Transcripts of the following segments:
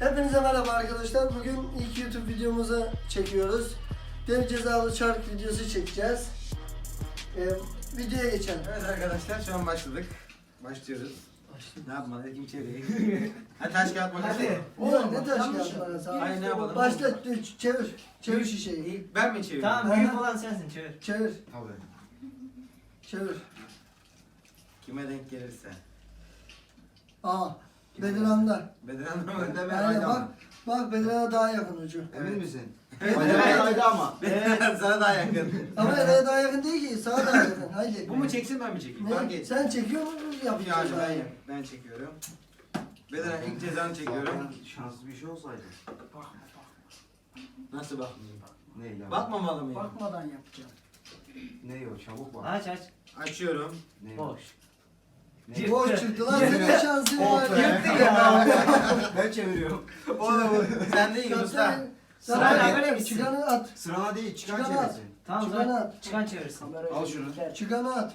Hepinize merhaba arkadaşlar. Bugün ilk YouTube videomuzu çekiyoruz. Dev cezalı çark videosu çekeceğiz. Ee, videoya geçelim. Evet arkadaşlar şu an başladık. Başlıyoruz. Ne yapmalı? Kim çevireyim? Hadi taş kağıt makas. Hadi. Ne, ne taş kağıt sağ Hayır ne yapalım? Başla, dur, çevir. Çevir şişeyi. İlk ben mi çevireyim? Tamam büyük olan sensin çevir. Çevir, Tabii. çevir. Kime denk gelirse. Aa, Bedirhan'da. Bedirhan da önde ben Aynen bak, ama. bak Bedirhan'a daha yakın ucu. Emin misin? Evet. Haydi ama. Bedirhan sana daha yakın. Ama Ereğe daha yakın değil ki, sağa daha yakın. Haydi. Bu mu çeksin ben mi çekeyim? Fark Ne? et. Sen çekiyor musun? Yani Yapacağız ben, abi. ben çekiyorum. Bedirhan ilk cezanı çekiyorum. Şanslı bir şey olsaydı. Nasıl bakmayayım? Ne ya? Bakmamalı mıyım? Bakmadan yapacağım. Ne o çabuk bak. Aç aç. Açıyorum. Ne Boş. Boş çıktı lan, senin şansın var. Oldu ya. ben çeviriyorum. Oğlum sen de iyi usta. Sırayla böyle gitsin. Çıkanı at. Sırana değil çıkan Çıkan çevirsin. Tamam zaman at. çıkan çevirsin. Al şunu. Çıkanı at.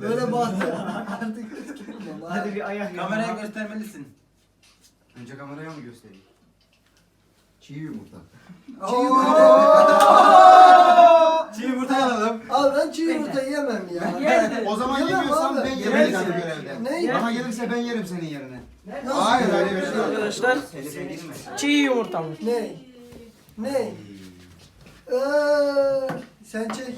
Böyle baktı. Artık Hadi bir ayak Kameraya göstermelisin. Önce kameraya mı göstereyim? Çiğ yumurta. Çiğ O zaman Yemem yemiyorsan abi. ben Yersin. yemedim görevden. Ne? Bana gelirse ben yerim senin yerine. Nasıl? Hayır öyle bir şey yok. Arkadaşlar girme. çiğ yumurta mı? Ne? Ne? Ee, sen çek.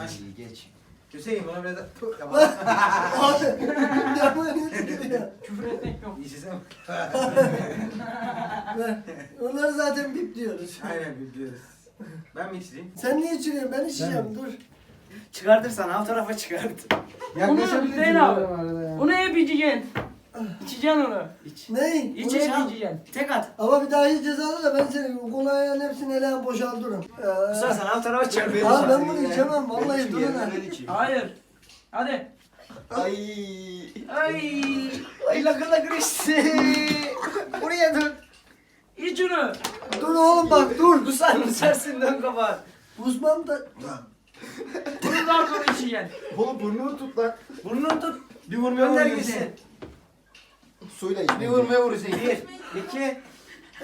Ay, geç. Hüseyin bana biraz da... Abi. Yapma ne diyor ya? Küfür etmek yok. İçesem. Ver. Onları zaten bip diyoruz. Aynen biliyoruz. Ben mi içeyim? Sen niye içiriyorsun? Ben içeceğim. Dur. Çıkartırsan alt tarafa çıkart. Bunu Hüseyin abi. Bunu hep içeceksin. İçeceksin onu. İç. Ne? İç Bunu hep çal. içeceksin. Tek at. Ama bir daha hiç cezalı da ben senin kolayın hepsini ele boşaltırım. Ee, Kusarsan alt tarafa çıkart. Abi ben bunu içemem vallahi durun ha. Hayır. Hadi. Ay. Ay. Ay lakır lakır içti. Buraya dur. İç onu. Dur oğlum bak dur. Kusar kusarsın dön kapat. Uzman da Bunu daha sonra içeceksin. Oğlum burnunu tut lan. Burnunu tut. Bir vurmaya Gönder vur gitsin. Hüseyin. Suyla iç. Bir vurmaya vur Hüseyin. Bir, iki.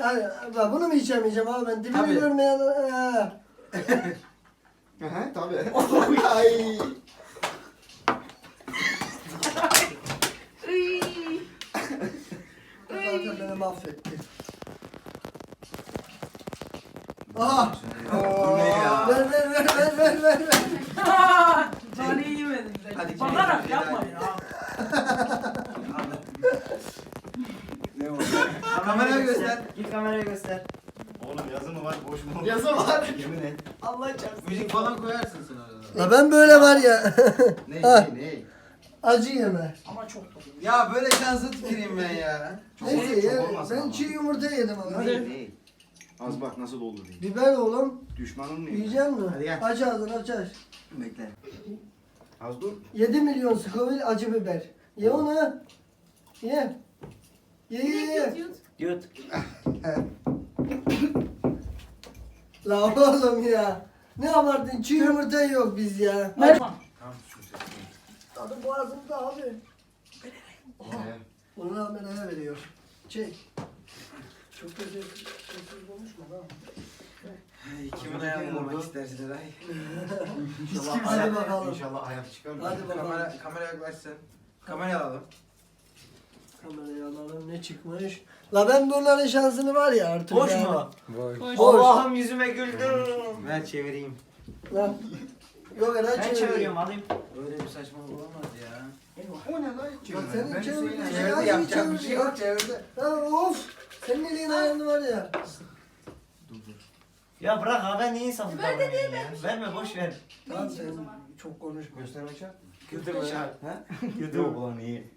Ay, ben bunu mu içemeyeceğim abi ben dibini Tabii. görmeyen ee. Aha tabii. Ay. Zaten beni mahvetti. Aha! Bu ne ya? Ver ver ver ver ver ver ver. Taneyi yemedim. Hadi Bakarak yapma ya. Ne oldu? Kameraya göster. Git kameraya göster. Oğlum yazı mı var boş mu? Yazı var. Yemin et. Allah çarpsın. Müzik falan koyarsın sen orada. La ben böyle var ya. Ne ne ne? Acı yeme. Ama çok dolu. Ya böyle şansı tüküreyim ben ya. Çok- Neyse çok ya, ben çiğ yumurta yedim ama. Ne ne? Az bak nasıl doldu diye. Biber oğlum. Düşmanın mı? Yiyecek misin? Hadi gel. Aç ağzını aç aç. Bekle. Az dur. 7 milyon Scoville acı biber. Ye onu. Ye. Ye ye ye. Yut. La oğlum ya. Ne abarttın? Çiğ yumurta yok biz ya. Tamam. Tadı boğazımda abi. Ee, Onu Amera'ya veriyor. Çek. Çok da sessiz sessiz konuşma lan. Ay, Kimin ayağını vurmak istersin Eray? İnşallah Hadi ayak, bakalım. İnşallah ayak çıkar? Hadi bakalım. Kamera, kamera yaklaşsın. Kamerayı alalım. Kamerayı alalım ne çıkmış. La ben bunların şansını var ya artık. Boş yani. mu? Boş. Allah'ım yüzüme güldün. Ver çevireyim. Lan. Yok Eray Ben çeviriyor. çeviriyorum alayım. Öyle bir saçmalık olamaz ya. O ne lan? Bak senin Ben çevirdiğin şey Çevirdi yapacak bir şey yok çevirdi. Lan of. Senin elin ayağın var ya. Ya bırak ha ben niye insaflı davranıyorum ya? Verme boş ver. Tamam sen çok konuşma. Göstermek şart mı? Güldürme ya. Ha? Yok ulan iyi.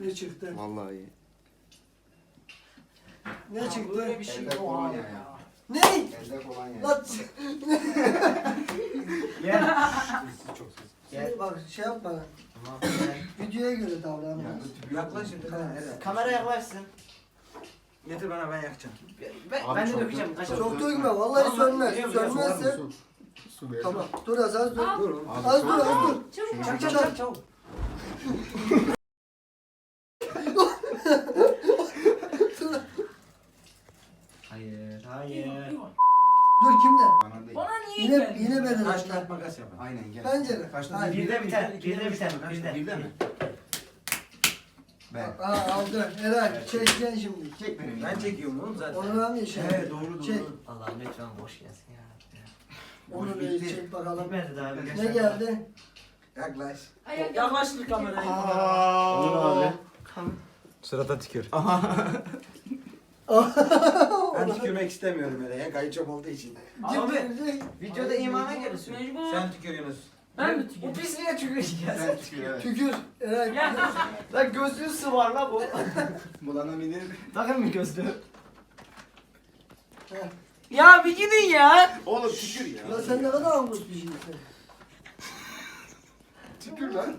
Ne çıktı? Vallahi iyi. Ne çıktı? Böyle bir şey Elde yok kolonya abi ya. ya. Ne? Elde kolonya. Lan Gel. Çok sessiz. Gel. bak şey yapma. Videoya göre davran. Yaklaş şimdi. Kamera yaklaşsın. Getir bana ben yakacağım. Ben, Abi ben de çok- dökeceğim. Kaç Çok dökme vallahi sönmez. Sönmezse Su. Su ver. Tamam. Dur az az dur. Dur. Az dur az dur. Çabuk. Çak çak çak çabuk. Hayır hayır. Dur kimde? Bana değil. Bana niye Yine yine ben Taş herhalde. kağıt makas yapalım. Aynen gel. Bence de. Hayır. Birde biter, birde biter, birde. Birde mi? Ben. Aa aldı. Eray çekeceksin şimdi. Çek beni. Ben çekiyorum oğlum zaten. Onu ben mi şey? Evet doğru doğru. Çek. Allah'ım lütfen boş gelsin ya. Onu bir bitti. çek bakalım. Bitmedi daha bir. Ne geldi? Yaklaş. Ayak Yaklaştır kamerayı. Olur abi. Sırada tükür. ben tükürmek istemiyorum öyle ya. Kayıçam olduğu için. Abi videoda imana geliyorsun. Mecbur. Sen tükür Yunus. Ben mi Bu tüküreyim? pisliğe ya. Sen tükür evet. Tükür. Eray. Ya. Lan gözlüğü sıvar la bu. Bulanabilir. Takın mı gözlüğü? Ya bir gidin ya. Oğlum tükür ya. Ya sen ne kadar angus bir şeysin. Tükür lan.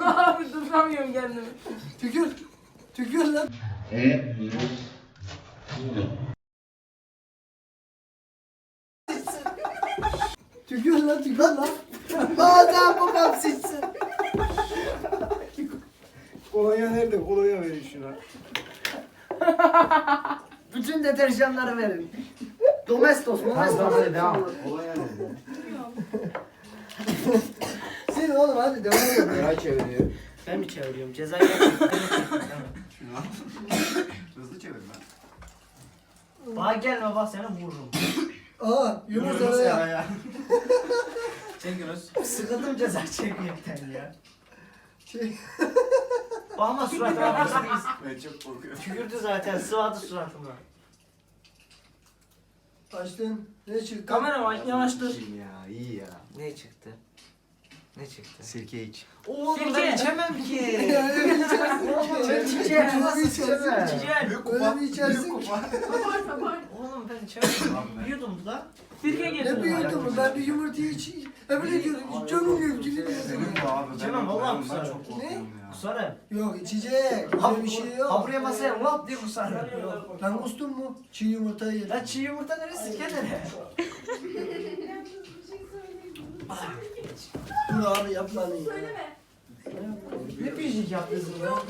Abi duramıyorum kendimi. Tükür. Tükür lan. tükür lan tükür lan. Bazen babam sıçsın. Kolonya nerede? Kolonya verin şuna. Bütün deterjanları verin. Domestos, domestos. Olay nerede? Sil oğlum hadi devam et. Yay çeviriyor. Ben mi çeviriyorum? Al. Hızlı çevir lan. Bana gelme bak seni vururum. Aa Yunus araya. ya. Çek Yunus. Sıkıldım ceza çekmekten ya. Şey, Ama suratıma biz Ben çok korkuyorum. tükürdü zaten sıvadı suratıma. açtın. Ne çıktı? Kamera var yanaştır. İyiyim ya iyi ya. Ne çıktı? Ne çıktı? Sirke iç. Oğlum Sirke. ben içemem ki. Öyle bir içersin. Oğlum içemem. Nasıl bir içersin. içemem? İçeceğim. Öyle bir içersin. Abart abart. Oğlum ben içemem. Yudum da. Sirke Ne getir. büyüdün mü? Ben bir yumurtayı iç. Öbürü diyor canım yok. Senin bu abi. İçemem, ben- vallahi ben çok korkuyorum ya. Kusarım. Yok içecek. Öyle bir şey yok. Ha buraya masaya lap diye kusarım. Lan kustun mu? Çiğ yumurtayı yedin. Lan çiğ yumurta neresi kendine? Dur abi yapma lan ya. Söyleme. Ne pijik yaptınız ya? Yok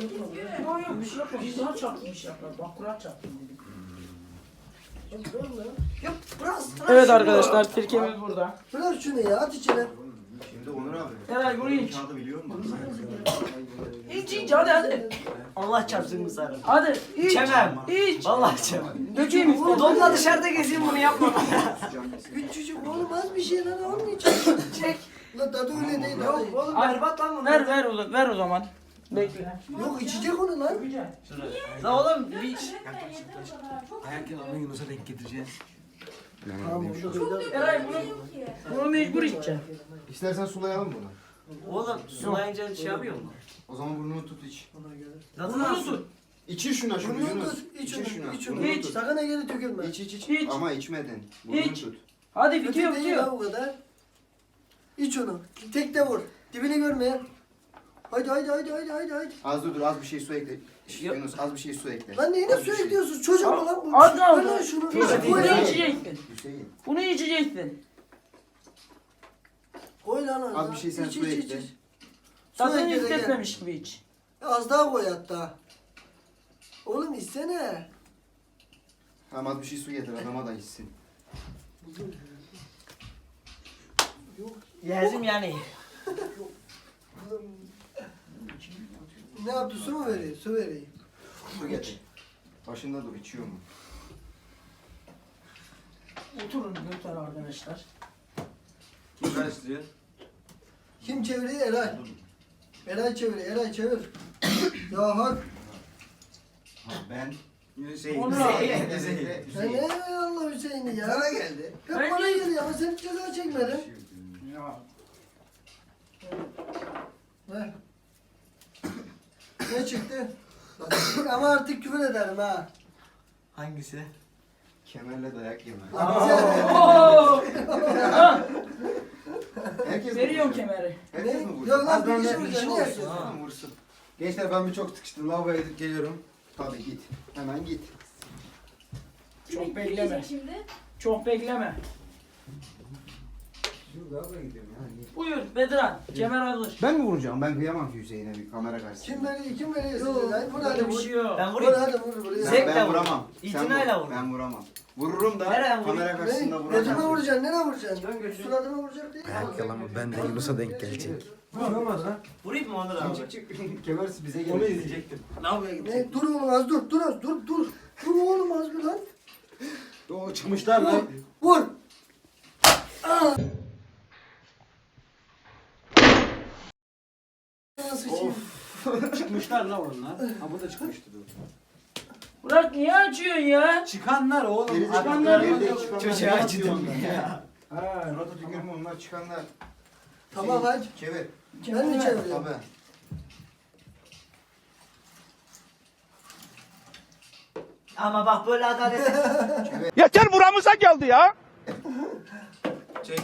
yok bir şey yapma. Daha çarptım bir şey yapma. Bak kurat çarptım dedim. Yok biraz. Evet arkadaşlar sirkemiz burada. Bırak şunu ya at içine. Şimdi Onur abi. Eray bunu iç. Kağıdı biliyor musun? İç iç hadi hadi. Allah çarpsın kusarım. Hadi iç. İçemem. İç. Vallahi içemem. Dökeyim istedim. Donla dışarıda gezeyim bunu yapma. Küçücük oğlum az bir şey lan onun için. Çek. Lan tadı öyle değil. Yok oğlum berbat lan bunu. Ver ver o, ver o zaman. Bekle. yok içecek onu lan. La oğlum bir iç. Kadar. Çok Ayak yalanı Yunus'a denk getireceğiz. Tamam. Eray bunu, bunu mecbur içeceksin. İstersen sulayalım bunu. Oğlum sulayınca şey yapıyor mu? O zaman burnunu tut iç. Göre. Nasıl tut. İçir şuna şunu Burnunu Yunus. tut. İç İçir şuna. onu. İç onu. Burnunu İç. tut. Sakın geri tükürme. İç iç iç. İç. Ama içmeden. Burnunu İç. tut. Hadi Kötü bitiyor değil ya bitiyor. bu kadar. İç onu. Tek de vur. Dibini görme. Haydi haydi haydi haydi haydi haydi. Az dur dur az bir şey su ekle. Şş. Yunus az bir şey su ekle. Lan neyine Az bir su şey. Çocuk mu lan bu? Az kaldı. Ver lan şunu. Koy Bunu lan. teyze. içeceksin. Hüseyin. Bunu içeceksin. Koy lan Az bir şey sen su ekle. Tadını ekle de gel. hissetmemiş gibi iç. Az daha koy hatta. Oğlum içsene. Tamam az bir şey su getir adama da içsin. Yazım yani. Ne yaptı? Su mu veriyor? Su veriyor. Su getir. Başında dur içiyor mu? Oturun lütfen arkadaşlar. Kim karıştırıyor? Kim çeviriyor? Eray. Eray çeviriyor. Eray çevir. ya hak. Ben. Hüseyin. Onur Hüseyin. abi. Hüseyin. Sen ne Allah Hüseyin'i ya. Sana geldi. Hep Ben bana değil. geliyor ama sen hiç ceza çekmedin. Ya. Ver. Ne çıktı? ama artık küfür ederim ha. Hangisi? Kemerle dayak yeme. Herkes mi Veriyorum kemeri. Herkes mi vuracak? Yok lan Az bir kişi vuracak. olsun, yapıyorsun? ha. Vursun. Gençler ben bir çok sıkıştım. Lavaboya gidip geliyorum. Tabii git. Hemen git. Çok bekleme. Şimdi. Çok bekleme. Dur daha da gidiyorum ya. Buyur Bedran. Kemer alır. Ben mi vuracağım? Ben kıyamam ki Hüseyin'e bir kamera karşısında. Kim veriyor? Kim veriyor size lan? Vur hadi bir vur. şey yok. Ben Vur vurayım. hadi vur buraya. Ben, Zevkle ben vur. vuramam. Sen İtinayla vur. Ben vuramam. Vururum da Nereden vurayım? kamera karşısında Ne? vuramam. Götüme vuracaksın, nereye vuracaksın? Suratıma vuracak değil mi? Yalan ben de Yunus'a denk gelecek. Vuramaz lan. Vurayım mı Onur abi? Çık çık. Kemersiz bize gelecek. Onu izleyecektim. Lavaboya gidecektim. Ne? Dur oğlum az dur, dur az dur, dur. Dur oğlum az bir lan. O çıkmışlar Vur, lan. vur. Nasıl Of. Çıkmışlar lan onlar. Ha burada çıkmıştı bu. Burak niye açıyorsun ya? Çıkanlar oğlum. Geri Çıkanlar çıkanlar. mı? Geri çıkanlar. Çocuğa Ne acıdım ya. Ha, surata tükürme onlar çıkanlar. Tamam hadi. Çevir. Ben de çeviriyorum. Tabii. Ama bak böyle adalet. Yeter buramıza geldi ya. Çek.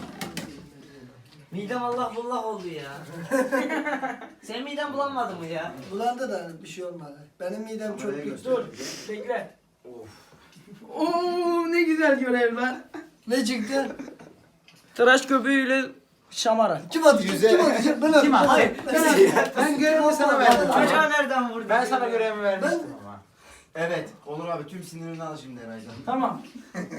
Midem Allah bullah oldu ya. Senin miden bulanmadı mı ya? Bulandı da bir şey olmadı. Benim midem çok Kameraya kötü. Dur. Bekle. Oo ne güzel görev lan. Ne çıktı? Tıraş köpüğüyle şamara. Kim atacak? Yüze. Kim atacak? Ben atacağım. Hayır. Ben Ben görevimi sana verdim. Çocuğa nereden vurdun? Ben sana görevimi vermiştim ama. Evet. Onur abi tüm sinirini al şimdi Eray'dan. Tamam.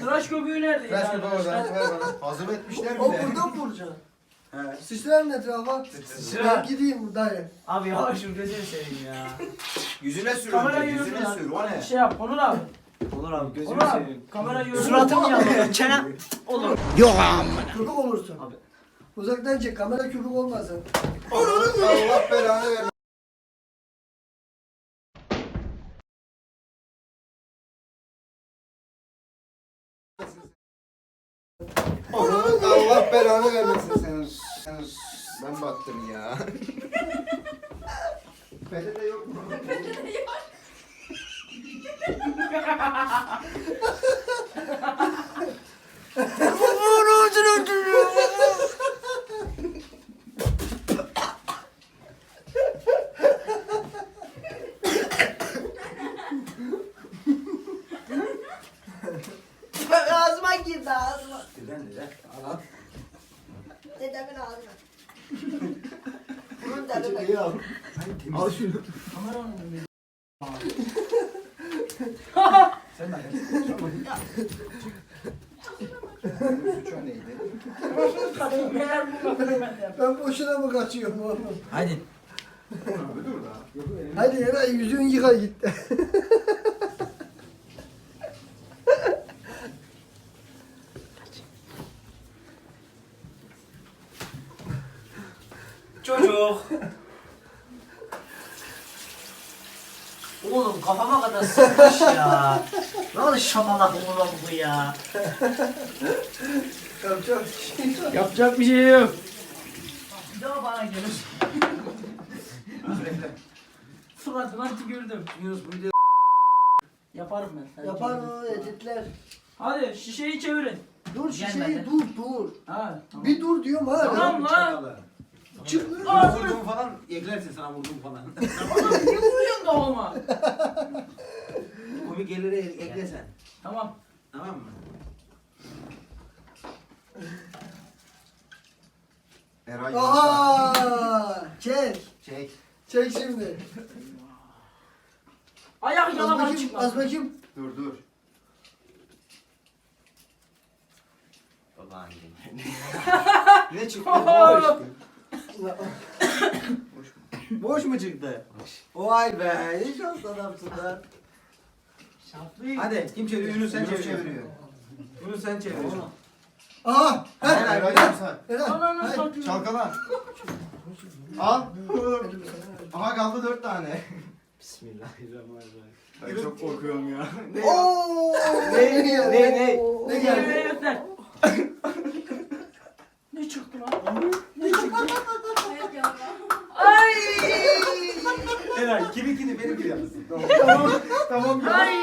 Tıraş köpüğü nerede? Oradan ver bana. Hazır etmişler O bile. buradan mı vuracaksın? He. Sıçrar mı etrafa? Ben gideyim dayı. Abi yavaş vur gözünü seveyim ya. Yüzüne sür Kamera önce. Yüzüne sür. O ne? Şey yap Onur abi. Onur abi gözünü Onur abi. seveyim. Kamera yiyorsun. Suratım yanıyor. Çenem. Olur. Köpük olursun. Abi. Uzaktan çek. Kamera köpük olmasın. Allah belanı versin. Battım ya. Peçete yok mu? Ağzıma girdi ağzıma. Neden neden? Dedemin ağzına. Bunun dedeme. Peçeteyi al. Al şunu. Kameranın önünde. Sen de Suç o neydi? Meğer bu kadar ben boşuna mı kaçıyorum oğlum? Hadi. Abi dur da. Hadi Eray yüzünü yıka git. Çocuk. Oğlum kafama kadar sıkmış ya. Ne oldu şamalak oğlum bu ya. Yapacak bir şey yok. Yapacak bir şey yok. Bir daha bana gelir. Suratına tükürdüm. Yunus bu Yaparım ben. Sen Yapar kendin. o editler. Hadi şişeyi çevirin. Dur şişeyi Gelmedi. dur dur. Ha tamam. Bir dur diyorum ha. Tamam lan. çakalı. Çık. Ağzını Vurdum falan eklersin sana vurdum falan. Oğlum niye vuruyorsun da olma? Komik yerlere ekle sen. Tamam. Tamam mı? Eray. Aha! Çek. Çek. Çek şimdi. Ayak Az yalaman bakayım, çıkmaz. az bakayım. Dur dur. Baban Ne çıktı? Aa! Boş mu çıktı? Vay be. Ne şanslı adamsın lan. Şaplıyım. Hadi kim çeviriyor? Yunus sen Yunus çeviriyor. Yunus sen çeviriyorsun. Aha! Eray. Ananı Hayır. satayım. Çalkala. Al. Aha kaldı dört tane. Bismillahirrahmanirrahim. Ay çok korkuyorum ya. Oo! Ne, ne, ne? Ne geldi? ne çıktı lan? Evet ya. Ay! Eray kiminkini benimkini yapsın. tamam. Tamam ya. Ay!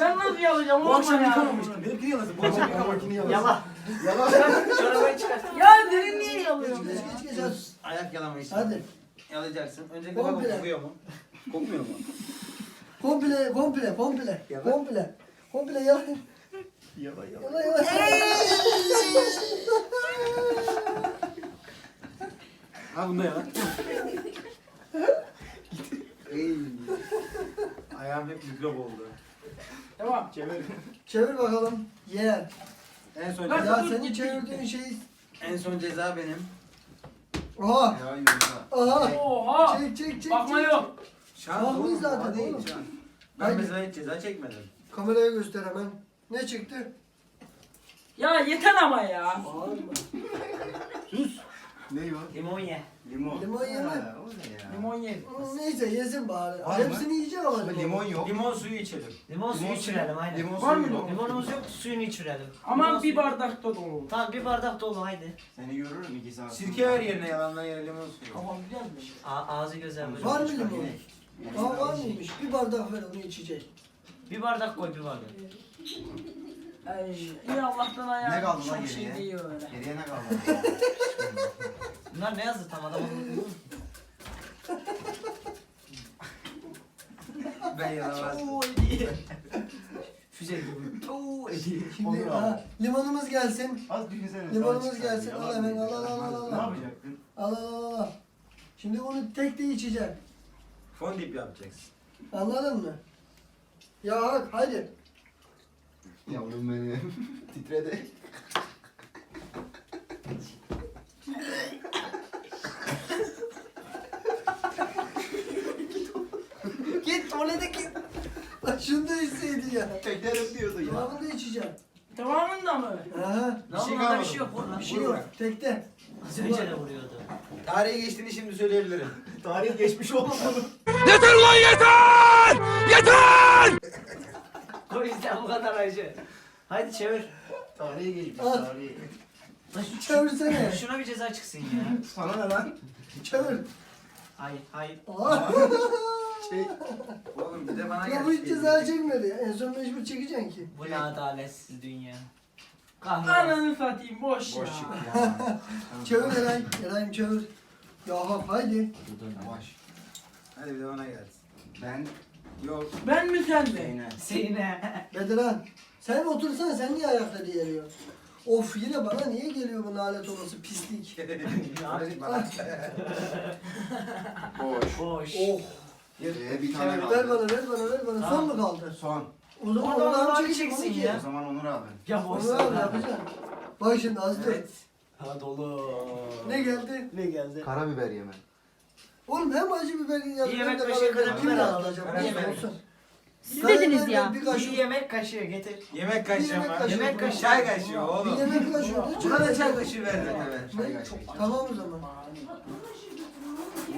Ben nasıl yalayacağım? Bu akşam yıkamamıştım. Benimkini yalasın. Bu akşam yıkamamıştım. Yala. Yalan. Çorabını çıkar. Ya derin niye yalıyorsun? Geç geç geç. Ayak yalamayı için. Hadi. Yalayacaksın. Öncelikle Komple. bak kokuyor mu? Kokmuyor mu? Komple, komple, komple. Yala. Komple. Komple yala. Yala yala. Yala yala. Ha bunda ya. Ey. Ayağım hep mikrop oldu. Tamam. Çevir. Çevir bakalım. Yer. En son Lan- ceza. Ya senin çevirdiğin şey... En son ceza benim. Oha. Ya yumurta. Aha. Oha. Çek çek çek. Bakma çek. yok. Şans Bakmayız oğlum, zaten hadi oğlum. şans. Ben Haydi. mesela hiç ceza çekmedim. Kameraya göster hemen. Ne çıktı? Ya yeter ama ya. Bağırma. Ne o? Limon ye. Limon. Limon yeme. Ha, O ne ya? Limon ye. Hmm, Neyse yesin bari. Var mı? Hepsini yiyecek ama Ama limon. limon yok. Limon suyu içelim. Limon suyu Limon içirelim aynen. Limon Var mı suyu limon? yok. Limonumuz yok suyunu içirelim. Aman Limon bir suyu- bardak da dolu. Tamam bir bardak dolu haydi. Seni görürüm iki saat. Sirke ver yerine yalandan yere limon suyu. Tamam biliyor musun? A- ağzı gözler böyle. Var mı limon? Aa var mıymış? Bir bardak ver onu içecek. Bir bardak koy bir bardak. Ay, iyi Allah'tan ayağı Ne kaldı lan çok şey geriye? değil öyle. Geriye ne kaldı? Bunlar ne yazdı tam adam Ben yalamaz. Füze gibi. Oo ediyor. Şimdi Olur abi. ha, limonumuz gelsin. Az düşünsene. Limonumuz sana çıksaydı, gelsin, al hemen, mıydı? al, al, al, al, Ne al. yapacaktın? Al al al al. Şimdi onu tek de içeceksin. Fondip yapacaksın. Anladın mı? Ya hak hadi. Yavrum benim. Titredi. Git tuvalete git. Bak şunu da içseydi ya. Teklerim diyordu ya. Devamını da içeceğim. Tamamında mı? Aha. Ne oldu onda bir şey yok lan. Bir şey yok. Tekte. Az önce de vuruyordu. Tarihe geçtiğini şimdi söyleyebilirim. Tarihi geçmiş olmadı. Yeter ulan yeter! Yeter! O yüzden bu kadar acı. Haydi çevir. Tarihi geçmiş Al. şu- Çevirsene. Şuna bir ceza çıksın ya. Sana ne lan? Çevir. Hayır hayır. Aa. Şey. Oğlum bir de bana Ya bu hiç ceza çekmedi. ya. En son mecbur çekeceksin ki. Bu ne adaletsiz dünya. Kahve. Ananı satayım boş, Boş ya. ya. Çevir Eray. Eray'ım çevir. Ya hak haydi. Yavaş. Hadi bir de bana gelsin. Ben Yok. Ben mi sen mi? Zeynep. Seyine. Bedirhan. Sen otursana sen niye ayakta diğeriyor? Of yine bana niye geliyor bu nalet olası pislik? Bana. Boş. Boş. Oh. Ee, bir tane Ver kaldı. bana ver bana ver bana. Son mu kaldı? Son. O zaman O zaman onu abi abi çeksin çeksin ya. ya. O zaman Onur abi. Ya boş Onu abi sana. yapacaksın. Bak şimdi az dur. Evet. Ha dolu. Ne geldi? Ne geldi? Karabiber yeme. Oğlum hem acı biberin yanında Bir yemek kaşığı karabiber yaptı alalım. acaba? Karabiber. Neyse olsun. Siz Karabiber dediniz de ya. Bir Bir kaşık. yemek kaşığı getir. Yemek kaşığı yemek mı? kaşığı. Yemek kaşığı. Çay kaşığı Bir oğlum. yemek kaşığı. da Buna da çay kaşığı ver. Çay kaşığı. Tamam o zaman.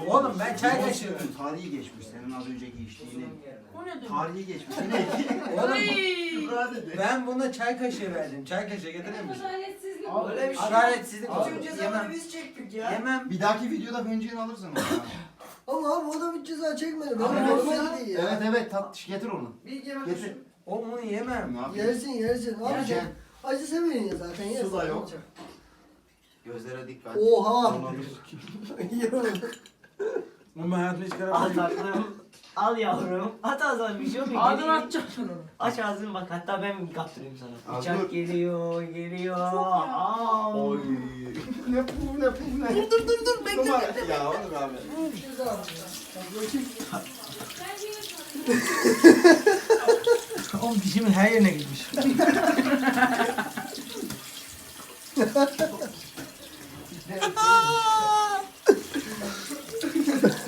Oğlum ben çay suyunun Tarihi geçmiş senin az önceki içtiğini. O ne demek? Tarihi geçmiş. Yine Oğlum ben buna çay kaşığı verdim. Çay kaşığı getirir misin? Adaletsizlik Abi, öyle bir şey Adaletsizlik Az oldu. önce Yemem. zamanı biz çektik ya. Yemem. Bir dahaki videoda pencerini alırsın onu. Ama abi o da bir ceza çekmedi. Ama Benim olsun hoşuma ya. evet evet tat getir onu. Bir yemek Getir. Oğlum bunu yemem. Ne yapayım? Yersin yersin. Abi Yersin. acı seviyorsun ya zaten. Yersin. Su da yok. Gözlere dikkat. Oha. Onları- İyi Oğlum ben hayatımda hiç Al karabiber tatlım. Al yavrum. At ağzına bir şey mu? Ağzını Geliyor. atacaksın onu. Aç ağzını bak hatta ben kaptırayım sana. Al, Bıçak dur. geliyor geliyor. Çok ya. Aa. Oy. ne bu ne bu ne? Dur dur dur dur bekle. Numara. Ya Onur abi. Oğlum dişimin her yerine gitmiş.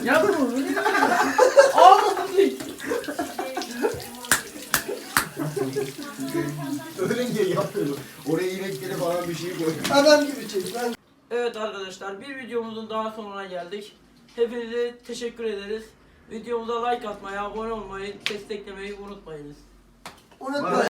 Yavrum öyle mi? Ağzını Öğrence yapıyorum. Oraya inekleri falan bir şey koy. Adam gibi çek. Ben Evet arkadaşlar bir videomuzun daha sonuna geldik. Hepinize teşekkür ederiz. Videomuza like atmayı, abone olmayı, desteklemeyi unutmayınız. unutma.